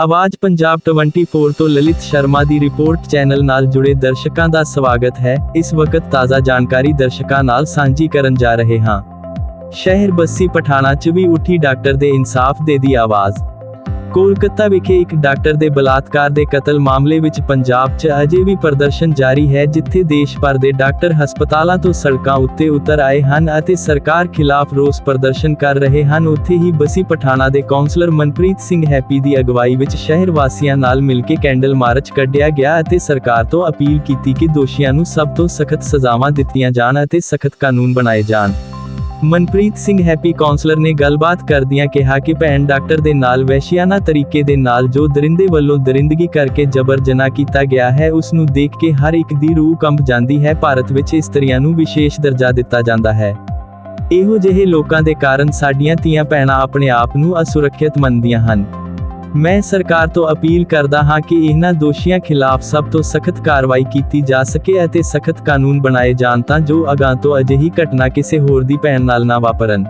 ਆਵਾਜ਼ ਪੰਜਾਬ 24 ਤੋਂ ਲਲਿਤ ਸ਼ਰਮਾ ਦੀ ਰਿਪੋਰਟ ਚੈਨਲ ਨਾਲ ਜੁੜੇ ਦਰਸ਼ਕਾਂ ਦਾ ਸਵਾਗਤ ਹੈ। ਇਸ ਵਕਤ ਤਾਜ਼ਾ ਜਾਣਕਾਰੀ ਦਰਸ਼ਕਾਂ ਨਾਲ ਸਾਂਝੀ ਕਰਨ ਜਾ ਰਹੇ ਹਾਂ। ਸ਼ਹਿਰ ਬੱਸੀ ਪਠਾਣਾ 'ਚ ਵੀ ਉੱਠੀ ਡਾਕਟਰ ਦੇ ਇਨਸਾਫ ਦੇ ਦੀ ਆਵਾਜ਼। ਕੋਲਕਾਤਾ ਵਿਖੇ ਇੱਕ ਡਾਕਟਰ ਦੇ ਬਲਾਤਕਾਰ ਦੇ ਕਤਲ ਮਾਮਲੇ ਵਿੱਚ ਪੰਜਾਬ 'ਚ ਅਜੇ ਵੀ ਪ੍ਰਦਰਸ਼ਨ ਜਾਰੀ ਹੈ, ਜਿੱਥੇ ਦੇਸ਼ ਭਰ ਦੇ ਡਾਕਟਰ ਹਸਪਤਾਲਾਂ ਤੋਂ ਸੜਕਾਂ ਉੱਤੇ ਉਤਰ ਆਏ ਹਨ ਅਤੇ ਸਰਕਾਰ ਖਿਲਾਫ ਰੋਸ ਪ੍ਰਦਰਸ਼ਨ ਕਰ ਰਹੇ ਹਨ। ਉੱਥੇ ਹੀ ਬਸੀ ਪਠਾਣਾ ਦੇ ਕਾਉਂਸਲਰ ਮਨਪ੍ਰੀਤ ਸਿੰਘ ਹੈਪੀ ਦੀ ਅਗਵਾਈ ਵਿੱਚ ਸ਼ਹਿਰ ਵਾਸੀਆਂ ਨਾਲ ਮਿਲ ਕੇ ਕੈਂਡਲ ਮਾਰਚ ਕੱਢਿਆ ਗਿਆ ਅਤੇ ਸਰਕਾਰ ਤੋਂ ਅਪੀਲ ਕੀਤੀ ਕਿ ਦੋਸ਼ੀਆਂ ਨੂੰ ਸਭ ਤੋਂ ਸਖਤ ਸਜ਼ਾਵਾਂ ਦਿੱਤੀਆਂ ਜਾਣ ਅਤੇ ਸਖਤ ਕਾਨੂੰਨ ਬਣਾਏ ਜਾਣ। ਮਨਪ੍ਰੀਤ ਸਿੰਘ ਹੈਪੀ ਕਾਉਂਸਲਰ ਨੇ ਗੱਲਬਾਤ ਕਰਦਿਆਂ ਕਿਹਾ ਕਿ ਭੈਣ ਡਾਕਟਰ ਦੇ ਨਾਲ ਵੈਸ਼ਿਆਨਾ ਤਰੀਕੇ ਦੇ ਨਾਲ ਜੋ ਦਰਿੰਦੇ ਵੱਲੋਂ ਦਰਿੰਦਗੀ ਕਰਕੇ ਜਬਰ ਜਨਾਹ ਕੀਤਾ ਗਿਆ ਹੈ, ਉਸ ਨੂੰ ਦੇਖ ਕੇ ਹਰ ਇੱਕ ਦੀ ਰੂਹ ਕੰਬ ਜਾਂਦੀ ਹੈ। ਭਾਰਤ ਵਿੱਚ ਇਸਤਰੀਆਂ ਨੂੰ ਵਿਸ਼ੇਸ਼ ਦਰਜਾ ਦਿੱਤਾ ਜਾਂਦਾ ਹੈ। ਇਹੋ ਜਿਹੇ ਲੋਕਾਂ ਦੇ ਕਾਰਨ ਸਾਡੀਆਂ ਧੀਆਂ ਭੈਣਾਂ ਆਪਣੇ ਆਪ ਨੂੰ ਅਸੁਰੱਖਿਅਤ ਮੰਨਦੀਆਂ ਹਨ। ਮੈਂ ਸਰਕਾਰ ਤੋਂ ਅਪੀਲ ਕਰਦਾ ਹਾਂ ਕਿ ਇਹਨਾਂ ਦੋਸ਼ੀਆਂ ਖਿਲਾਫ ਸਭ ਤੋਂ ਸਖਤ ਕਾਰਵਾਈ ਕੀਤੀ ਜਾ ਸਕੇ ਅਤੇ ਸਖਤ ਕਾਨੂੰਨ ਬਣਾਏ ਜਾਣ ਤਾਂ ਜੋ ਅਗਾਂ ਤੋਂ ਅਜਿਹੀ ਘਟਨਾ ਕਿਸੇ ਹੋਰ ਦੀ ਭੈਣ ਨਾਲ ਨਾ ਵਾਪਰਨ।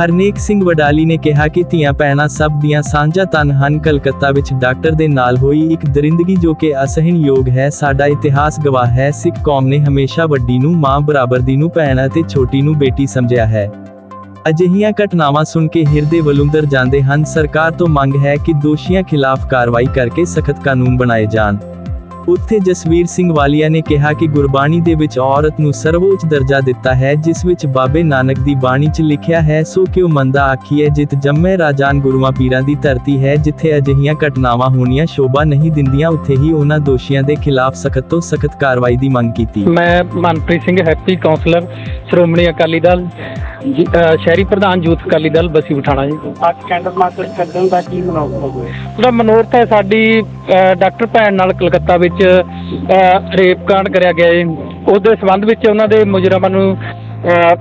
ਹਰਨੇਕ ਸਿੰਘ ਵਡਾਲੀ ਨੇ ਕਿਹਾ ਕਿ ਧੀਆਂ ਭੈਣਾਂ ਸਭ ਦੀਆਂ ਸਾਂਝਾ ਤਨ ਹਨ। ਕਲਕੱਤਾ ਵਿੱਚ ਡਾਕਟਰ ਦੇ ਨਾਲ ਹੋਈ ਇੱਕ ਦਰਿੰਦਗੀ ਜੋ ਕਿ ਅਸਹਿਣਯੋਗ ਹੈ, ਸਾਡਾ ਇਤਿਹਾਸ ਗਵਾਹ ਹੈ। ਸਿੱਖ ਕੌਮ ਨੇ ਹਮੇਸ਼ਾ ਵੱਡੀ ਨੂੰ ਮਾਂ, ਬਰਾਬਰ ਦੀ ਨੂੰ ਭੈਣ ਅਤੇ ਛੋਟੀ ਨੂੰ ਬੇਟੀ ਸਮਝਿਆ ਹੈ। ਅਜਿਹੀਆਂ ਘਟਨਾਵਾਂ ਸੁਣ ਕੇ ਹਿਰਦੇ ਵਲੁੰਦਰ ਜਾਂਦੇ ਹਨ। ਸਰਕਾਰ ਤੋਂ ਮੰਗ ਹੈ ਕਿ ਦੋਸ਼ੀਆਂ ਖਿਲਾਫ ਕਾਰਵਾਈ ਕਰਕੇ ਸਖਤ ਕਾਨੂੰਨ ਬਣਾਏ ਜਾਣ। ਉੱਥੇ ਜਸਵੀਰ ਸਿੰਘ ਵਾਲੀਆ ਨੇ ਕਿਹਾ ਕਿ ਗੁਰਬਾਣੀ ਦੇ ਵਿੱਚ ਔਰਤ ਨੂੰ ਸਰਵਉੱਚ ਦਰਜਾ ਦਿੱਤਾ ਹੈ, ਜਿਸ ਵਿੱਚ ਬਾਬੇ ਨਾਨਕ ਦੀ ਬਾਣੀ 'ਚ ਲਿਖਿਆ ਹੈ, ਸੋ ਕਿਉ ਮੰਦਾ ਆਖੀਏ ਜਿਤ ਜੰਮੇ ਰਾਜਾਨ ਗੁਰੂਆਂ ਪੀਰਾਂ ਦੀ ਧਰਤੀ ਹੈ, ਜਿੱਥੇ ਅਜਿਹੀਆਂ ਘਟਨਾਵਾਂ ਹੋਣੀਆਂ ਸ਼ੋਭਾ ਨਹੀਂ ਦਿੰਦੀਆਂ, ਉੱਥੇ ਹੀ ਉਹਨਾਂ ਦੋਸ਼ੀਆਂ ਦੇ ਖਿਲਾਫ ਸਖਤ ਤੋਂ ਸਖਤ ਕਾਰਵਾਈ ਦੀ ਮੰਗ ਕੀਤੀ। ਮੈਂ ਮਨਪ੍ਰੀਤ ਸਿੰਘ, ਹੈਪੀ ਕਾਉਂਸਲਰ ਸ਼੍ਰੋਮਣੀ ਅਕਾਲੀ ਦਲ। ਜੀ- ਅ, ਸ਼ਹਿਰੀ ਪ੍ਰਧਾਨ ਯੂਥ ਅਕਾਲੀ ਦਲ ਬਸੀ ਪਠਾਣਾ ਜੀ। ਅੱਜ ਕੈਂਡਲ ਮਾਰਚ ਕੱਢਣ ਦਾ ਕੀ ਮਨੋਰਥ ਹੋਵੇ? ਉਹਦਾ ਮਨੋਰਥ ਹੈ ਸਾਡੀ ਅ, ਡਾਕਟਰ ਭੈਣ ਨਾਲ ਕਲਕੱਤਾ ਵਿੱਚ ਅ, ਰੇਪ ਕਾਂਡ ਕਰਿਆ ਗਿਆ ਜੀ। ਉਹਦੇ ਸੰਬੰਧ ਵਿੱਚ ਉਹਨਾਂ ਦੇ ਮੁਜਰਮਾਂ ਨੂੰ ਅ,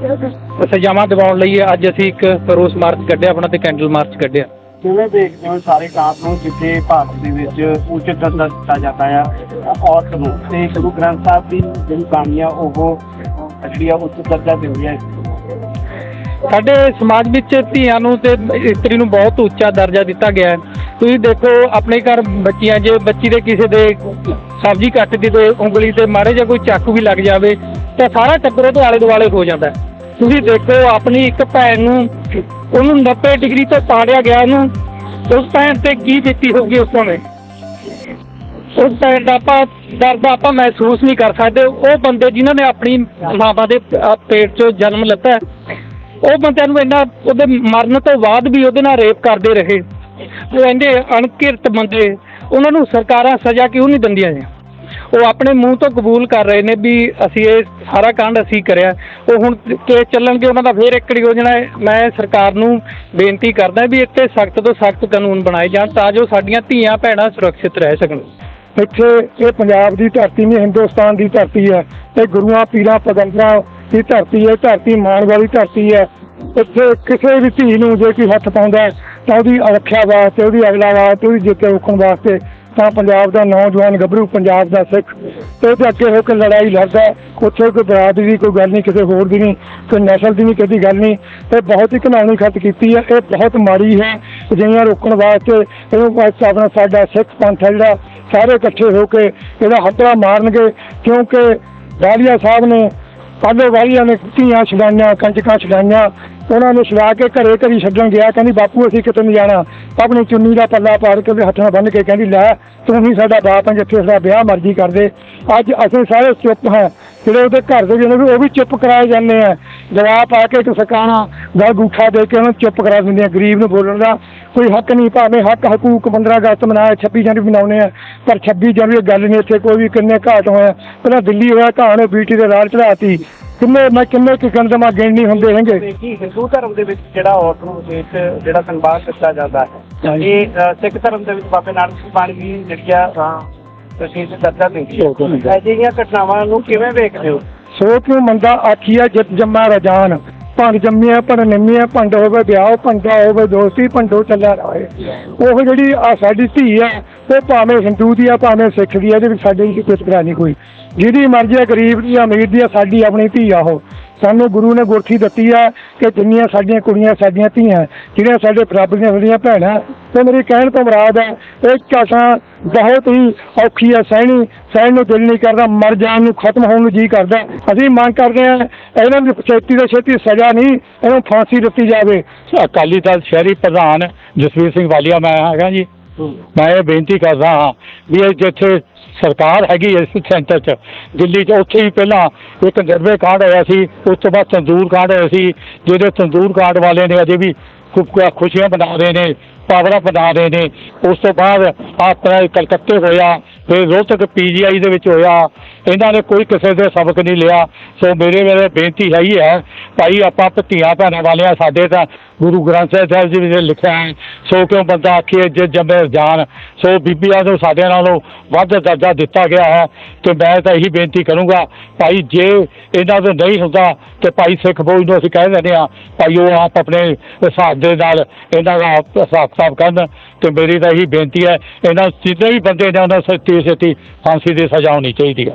ਸਜ਼ਾਵਾਂ ਦਿਵਾਉਣ ਲਈ ਅੱਜ ਅਸੀਂ ਇੱਕ ਰੋਸ ਮਾਰਚ ਕੱਢਿਆ ਆਪਣਾ ਤੇ ਕੈਂਡਲ ਮਾਰਚ ਕੱਢਿਆ। ਕਿਵੇਂ ਦੇਖਦੇ ਹੋ ਸਾਰੇ ਕਾਨੂੰਨ ਨੂੰ ਜਿੱਥੇ ਭਾਰਤ ਦੇ ਵਿੱਚ ਉੱਚ ਦਰਜਾ ਦਿੱਤਾ ਜਾਂਦਾ ਹੈ ਔਰਤ ਨੂੰ? ਤੇ ਗੁਰੂ ਗ੍ਰੰਥ ਸਾਹਿਬ ਦੀ ਜਿਹੜੀ ਬਾਣੀ ਆ ਉਹ ਜਿਹੜੀ ਆ ਉੱਚ ਦਰਜਾ ਦਿੰਦੀ ਹੈ ਸਾਡੇ ਸਮਾਜ ਵਿੱਚ ਧੀਆਂ ਨੂੰ ਤੇ ਇਸਤਰੀ ਨੂੰ ਬਹੁਤ ਉੱਚਾ ਦਰਜਾ ਦਿੱਤਾ ਗਿਆ ਹੈ। ਤੁਸੀਂ ਦੇਖੋ, ਆਪਣੇ ਘਰ ਬੱਚੀਆਂ, ਜੇ ਬੱਚੀ ਦੇ ਕਿਸੇ ਦੇ ਸਬਜ਼ੀ ਕੱਟਦੀ ਤੇ ਉਂਗਲੀ ਤੇ ਮਾਰੇ ਜਾਂ ਕੋਈ ਚਾਕੂ ਵੀ ਲੱਗ ਜਾਵੇ, ਤਾਂ ਸਾਰਾ ਟੱਬਰ ਉਹਦੇ ਆਲੇ ਦੁਆਲੇ ਹੋ ਜਾਂਦਾ ਤੁਸੀਂ ਦੇਖੋ, ਆਪਣੀ ਇੱਕ ਭੈਣ ਨੂੰ ਉਹਨੂੰ 90 ਡਿਗਰੀ ਤੋਂ ਪਾੜਿਆ ਗਿਆ ਉਹਨੂੰ ਉਸ ਭੈਣ ਤੇ ਕੀ ਬੀਤੀ ਹੋਊਗੀ ਉਸ ਸਮੇਂ? ਉਸ ਭੈਣ ਦਾ ਆਪਾਂ ਦਰਦ ਆਪਾਂ ਮਹਿਸੂਸ ਨਹੀਂ ਕਰ ਸਕਦੇ। ਉਹ ਬੰਦੇ ਜਿਨ੍ਹਾਂ ਨੇ ਆਪਣੀ ਮਾਂ ਦੇ ਪੇਟ 'ਚੋਂ ਜਨਮ ਲਿੱਤਾ ਉਹ ਬੰਦਿਆਂ ਨੂੰ ਇੰਨਾ ਉਹਦੇ ਮਰਨ ਤੋਂ ਬਾਅਦ ਵੀ ਉਹਦੇ ਨਾਲ ਰੇਪ ਕਰਦੇ ਰਹੇ। ਉਹ ਇੰਨੇ ਅਣਕਿਰਤ ਬੰਦੇ, ਉਹਨਾਂ ਨੂੰ ਸਰਕਾਰਾਂ ਸਜ਼ਾ ਕਿਉਂ ਨਹੀਂ ਦਿੰਦੀਆਂ ਜੀ? ਉਹ ਆਪਣੇ ਮੂੰਹ ਤੋਂ ਕਬੂਲ ਕਰ ਰਹੇ ਨੇ ਵੀ ਅਸੀਂ ਇਹ ਸਾਰਾ ਕਾਂਡ ਅਸੀਂ ਕਰਿਆ। ਉਹ ਹੁਣ ਕੇਸ ਚੱਲਣਗੇ, ਉਹਨਾਂ ਦਾ ਫੇਰ ਇੱਕ ਯੋਜਨਾ ਹੈ। ਮੈਂ ਸਰਕਾਰ ਨੂੰ ਬੇਨਤੀ ਕਰਦਾ ਵੀ ਇੱਥੇ ਸਖਤ ਤੋਂ ਸਖਤ ਕਾਨੂੰਨ ਬਣਾਏ ਜਾਣ ਤਾਂ ਜੋ ਸਾਡੀਆਂ ਧੀਆਂ ਭੈਣਾਂ ਸੁਰੱਖਿਅਤ ਰਹਿ ਸਕਣ। ਇੱਥੇ ਇਹ ਪੰਜਾਬ ਦੀ ਧਰਤੀ ਨਹੀਂ, ਹਿੰਦੁਸਤਾਨ ਦੀ ਧਰਤੀ ਹੈ। ਇਹ ਗੁਰੂਆਂ, ਪੀਰਾਂ ਪੈਗੰਬਰਾਂ ਦੀ ਧਰਤੀ ਹੈ ਧਰਤੀ ਮਾਣ ਵਾਲੀ ਧਰਤੀ ਹੈ। ਇੱਥੇ ਕਿਸੇ ਵੀ ਧੀ ਨੂੰ ਜੇ ਕੋਈ ਹੱਥ ਪਾਉਂਦਾ ਤਾਂ ਉਹਦੀ ਰੱਖਿਆ ਵਾਸਤੇ, ਉਹਦੀ ਅਗਲਾ ਵਾਸਤੇ, ਉਹਦੀ ਜਿੱਤੇ ਰੋਕਣ ਵਾਸਤੇ ਤਾਂ ਪੰਜਾਬ ਦਾ ਨੌਜਵਾਨ ਗੱਭਰੂ ਪੰਜਾਬ ਦਾ ਸਿੱਖ ਤੇ ਉਹਦੇ ਅੱਗੇ ਹੋ ਕੇ ਲੜਾਈ ਲੜਦਾ, ਉੱਥੇ ਕੋਈ ਬਰਾਦਰੀ ਦੀ ਕੋਈ ਗੱਲ ਨਹੀਂ, ਕਿਸੇ ਹੋਰ ਦੀ ਨਹੀਂ, ਕੋਈ ਨਸਲ ਦੀ ਨਹੀਂ ਕਿਸੇ ਗੱਲ ਨਹੀਂ। ਇਹ ਬਹੁਤ ਹੀ ਘਿਨਾਉਣੀ ਖਤ ਕੀਤੀ ਹੈ, ਇਹ ਬਹੁਤ ਮਾੜੀ ਹੈ। ਅਜਿਹੀਆਂ ਰੋਕਣ ਵਾਸਤੇ ਇਹਨੂੰ ਆਪਣਾ ਸਾਡਾ ਸਿੱਖ ਪੰਥ ਹੈ ਜਿਹੜਾ, ਸਾਰੇ ਇਕੱਠੇ ਹੋ ਕੇ ਇਹਦਾ ਹੱਟਾ ਮਾਰਨਗੇ, ਕਿਉਂਕਿ ਵਾਲੀਆ ਸਾਹਿਬ ਨੇ ਪਾਲੋ ਵਾਲੀਆ ਨੇ ਧੀਆਂ ਛਡਾਈਆਂ, ਕੰਜਕਾਂ ਛਡਾਈਆਂ ਉਹਨਾਂ ਨੂੰ ਛਡਾ ਕੇ ਘਰੇ ਘਰੀ ਛੱਡਣ ਗਿਆ, ਕਹਿੰਦੀ, ਬਾਪੂ, ਅਸੀਂ ਕਿਤੇ ਨਹੀਂ ਜਾਣਾ? ਆਪਣੀ ਚੁੰਨੀ ਦਾ ਪੱਲਾ ਪਾੜ ਕੇ ਉਹਦੇ ਹੱਥ ਨਾਲ ਬੰਨ੍ਹ ਕੇ ਕਹਿੰਦੀ, ਲੈ, ਤੂੰ ਹੀ ਸਾਡਾ ਬਾਪ ਹੈ, ਜਿੱਥੇ ਸਾਡਾ ਵਿਆਹ ਮਰਜ਼ੀ ਕਰਦੇ ਅੱਜ ਅਸੀਂ ਸਾਰੇ ਚੁੱਪ ਹਾਂ। ਜਿਹੜੇ ਉਹਦੇ ਘਰ ਦੇ ਜਿਹਨੇ ਵੀ ਉਹ ਵੀ ਚੁੱਪ ਕਰਾਏ ਜਾਂਦੇ ਆ। ਜਵਾਬ ਆ ਕੇ ਇੱਕ ਸਕਾਣਾ ਦਾ ਗੂਠਾ ਦੇ ਕੇ ਉਹਨੂੰ ਚੁੱਪ ਕਰਾ ਦਿੰਦੇ ਆ, ਗਰੀਬ ਨੂੰ ਬੋਲਣ ਦਾ। ਕੋਈ ਹੱਕ ਨਹੀਂ, ਭਾਵੇਂ ਹੱਕ ਹਕੂਕ 15 ਅਗਸਤ ਮਨਾਇਆ 26 ਜਨਵਰੀ ਮਨਾਉਂਦੇ ਆ, ਪਰ 26 ਜਨਵਰੀ ਗੱਲ ਨਹੀਂ ਇੱਥੇ ਕੋਈ ਵੀ ਕਿੰਨੇ ਘਾਟ ਹੋਇਆ ਪਹਿਲਾਂ ਦਿੱਲੀ ਹੋਇਆ ਘਾਣ ਬੀਟੀ ਦੇ ਰਾਲ ਚੜਾਤੀ ਕਿੰਨੇ ਮੈਂ ਕਿੰਨੇ ਕਿ ਗੰਦਮਾ ਗਿਣਨੀ ਹੁੰਦੇ ਹੈਗੇ। ਕੀ ਹਿੰਦੂ ਧਰਮ ਦੇ ਵਿੱਚ ਜਿਹੜਾ ਔਰਤ ਨੂੰ ਵਿਸ਼ੇਸ਼ ਜਿਹੜਾ ਸਨਮਾਨ ਦਿੱਤਾ ਜਾਂਦਾ ਹੈ ਹਾਂਜੀ। ਇਹ ਅ, ਸਿੱਖ ਧਰਮ ਦੇ ਵਿੱਚ ਬਾਬੇ ਨਾਨਕ ਦੀ ਬਾਣੀ ਵੀ ਜਿਹੜੀ ਆ ਵਿਸ਼ੇਸ਼ ਦਰਜਾ ਦਿੰਦੀ ਹੈ ਅਜਿਹੀਆਂ ਘਟਨਾਵਾਂ ਨੂੰ ਕਿਵੇਂ ਵੇਖਦੇ ਹੋ? ਸੋ ਕਿਉ ਮੰਦਾ? ਆਖੀਆ ਜਿਤ ਜੰਮਾ ਰਜਾਨ। ਭੰਡ ਜੰਮਿਆ ਪਰ ਨਿੰਮਿਆ ਭੰਡ ਹੋਵੇ ਵਿਆਹ ਭੰਡਾ ਹੋਵੇ ਦੋਸਤੀ ਭੰਡੋ ਚੱਲਿਆ ਰਹੇ ਉਹ ਜਿਹੜੀ ਆ ਸਾਡੀ ਧੀ ਹੈ ਉਹ ਭਾਵੇਂ ਹਿੰਦੂ ਦੀ ਆ, ਭਾਵੇਂ ਸਿੱਖ ਦੀ ਆ, ਇਹਦੇ ਵਿੱਚ ਸਾਡੇ ਵਿੱਚ ਕੋਈ ਤਕਰਾਰ ਨਹੀਂ ਕੋਈ। ਜਿਹਦੀ ਮਰਜ਼ੀ ਆ, ਗਰੀਬ ਦੀ ਆ, ਅਮੀਰ ਦੀ ਆ, ਸਾਡੀ ਆਪਣੀ ਧੀ ਆ ਉਹ। ਸਾਨੂੰ ਗੁਰੂ ਨੇ ਗੁਰਥੀ ਦਿੱਤੀ ਆ ਕਿ ਜਿੰਨੀਆਂ ਸਾਡੀਆਂ ਕੁੜੀਆਂ, ਸਾਡੀਆਂ ਧੀਆਂ, ਜਿਹੜੀਆਂ ਸਾਡੇ ਬਰਾਬਰ ਦੀਆਂ, ਸਾਡੀਆਂ ਭੈਣਾਂ ਤੇ ਮੇਰੀ ਕਹਿਣ ਤੋਂ ਮੁਰਾਦ ਹੈ ਇਹ ਝਾਸਾਂ ਬਹੁਤ ਹੀ ਔਖੀ ਹੈ ਸਹਿਣੀ, ਸਹਿਣ ਨੂੰ ਦਿਲ ਨਹੀਂ ਕਰਦਾ, ਮਰ ਜਾਣ ਨੂੰ ਖਤਮ ਹੋਣ ਨੂੰ ਜੀ ਕਰਦਾ। ਅਸੀਂ ਮੰਗ ਕਰਦੇ ਹਾਂ ਇਹਨਾਂ ਦੀ ਛੇਤੀ ਤੋਂ ਛੇਤੀ ਸਜ਼ਾ ਨਹੀਂ ਇਹਨੂੰ ਫਾਂਸੀ ਦਿੱਤੀ ਜਾਵੇ। ਅਕਾਲੀ ਦਲ ਸ਼ਹਿਰੀ ਪ੍ਰਧਾਨ ਜਸਵੀਰ ਸਿੰਘ ਵਾਲੀਆ ਮੈਂ ਹੈਗਾ ਜੀ। ਮੈਂ ਇਹ ਬੇਨਤੀ ਕਰਦਾ ਹਾਂ ਵੀ ਇਹ ਜਿੱਥੇ ਸਰਕਾਰ ਹੈਗੀ ਇਸ ਸੈਂਟਰ 'ਚ ਦਿੱਲੀ 'ਚ ਉੱਥੇ ਹੀ ਪਹਿਲਾਂ ਇੱਕ ਨਿਰਵੇ ਕਾਂਡ ਹੋਇਆ ਸੀ ਉਸ ਤੋਂ ਬਾਅਦ ਤੰਦੂਰ ਕਾਂਡ ਹੋਇਆ ਸੀ ਜਿਹਦੇ ਤੰਦੂਰ ਕਾਂਡ ਵਾਲੇ ਨੇ ਅਜੇ ਵੀ ਖੂਬ ਖੁਸ਼ੀਆਂ ਮਨਾ ਰਹੇ ਨੇ ਪਾਵਰਾਂ ਬਣਾ ਰਹੇ ਨੇ। ਉਸ ਤੋਂ ਬਾਅਦ ਆਪਣਾ ਕਲਕੱਤੇ ਹੋਇਆ ਫਿਰ ਰੋਹਤਕ ਪੀਜੀਆਈ ਦੇ ਵਿੱਚ ਹੋਇਆ, ਇਹਨਾਂ ਨੇ ਕੋਈ ਕਿਸੇ ਦੇ ਸਬਕ ਨਹੀਂ ਲਿਆ। ਸੋ ਮੇਰੇ ਮੇਰੇ ਬੇਨਤੀ ਹੈ ਹੀ ਹੈ, ਭਾਈ ਆਪਾਂ ਧੀਆਂ ਭੈਣਾਂ ਵਾਲਿਆਂ ਸਾਡੇ ਤਾਂ ਗੁਰੂ ਗ੍ਰੰਥ ਸਾਹਿਬ ਜੀ ਨੇ ਲਿਖਿਆ ਹੈ, ਸੋ ਕਿਉਂ ਬੰਦਾ ਆਖੀਏ ਜੇ ਜੰਮੇ ਜਾਨ, ਸੋ ਬੀਬੀਆਂ ਨੂੰ ਸਾਡੇ ਨਾਲੋਂ ਵੱਧ ਦਰਜਾ ਦਿੱਤਾ ਗਿਆ ਹੈ, ਤੇ ਮੈਂ ਤਾਂ ਇਹੀ ਬੇਨਤੀ ਕਰੂੰਗਾ, ਭਾਈ ਜੇ ਇਹਨਾਂ ਤੋਂ ਨਹੀਂ ਹੁੰਦਾ, ਤੇ ਭਾਈ ਸਿੱਖ ਫੌਜ ਨੂੰ ਅਸੀਂ ਕਹਿ ਦਿੰਦੇ ਹਾਂ, ਭਾਈ ਉਹ ਆਪ ਆਪਣੇ ਹਿਸਾਬ ਦੇ ਨਾਲ ਇਹਨਾਂ ਦਾ ਆਪ ਹਿਸਾਬ ਕਿਤਾਬ ਕਰਨ, ਤੇ ਮੇਰੀ ਤਾਂ ਇਹੀ ਬੇਨਤੀ ਹੈ, ਇਹਨਾਂ ਜਿੰਨੇ ਵੀ ਬੰਦੇ ਨੇ ਉਹਨਾਂ ਨੂੰ ਛੇਤੀ ਛੇਤੀ ਫਾਂਸੀ ਦੀ ਸਜ਼ਾ ਹੋਣੀ ਚਾਹੀਦੀ ਹੈ।